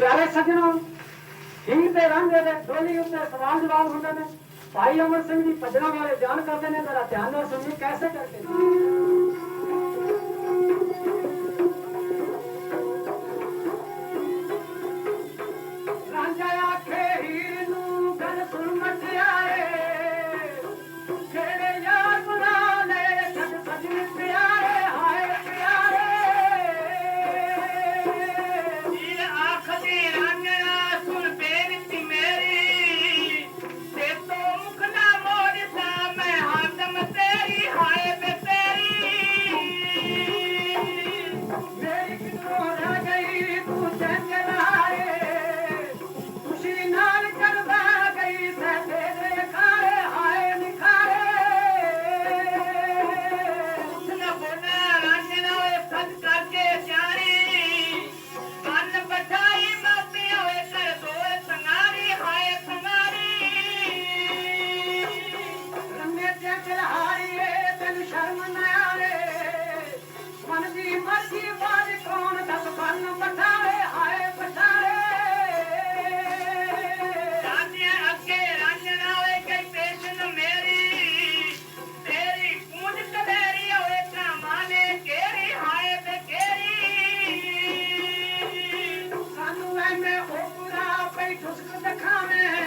ਪਿਆਰੇ ਸੱਜਣੋ ਹੀਰ ਦੇ ਰੰਗ ਦੇ ਡੋਲੀ ਉੱਤੇ ਸਵਾਲ ਜਵਾਬ ਹੁੰਦੇ ਨੇ। ਭਾਈ ਅਮਰ ਸਿੰਘ ਜੀ ਭਜਣਾ ਵਾਲੇ ਬਿਆਨ ਕਰਦੇ ਨੇ, ਜਰਾ ਧਿਆਨ ਨਾਲ ਸੁਣੀਏ, ਕੈਸੇ ਕਰਕੇ? Play closer, cause they're coming.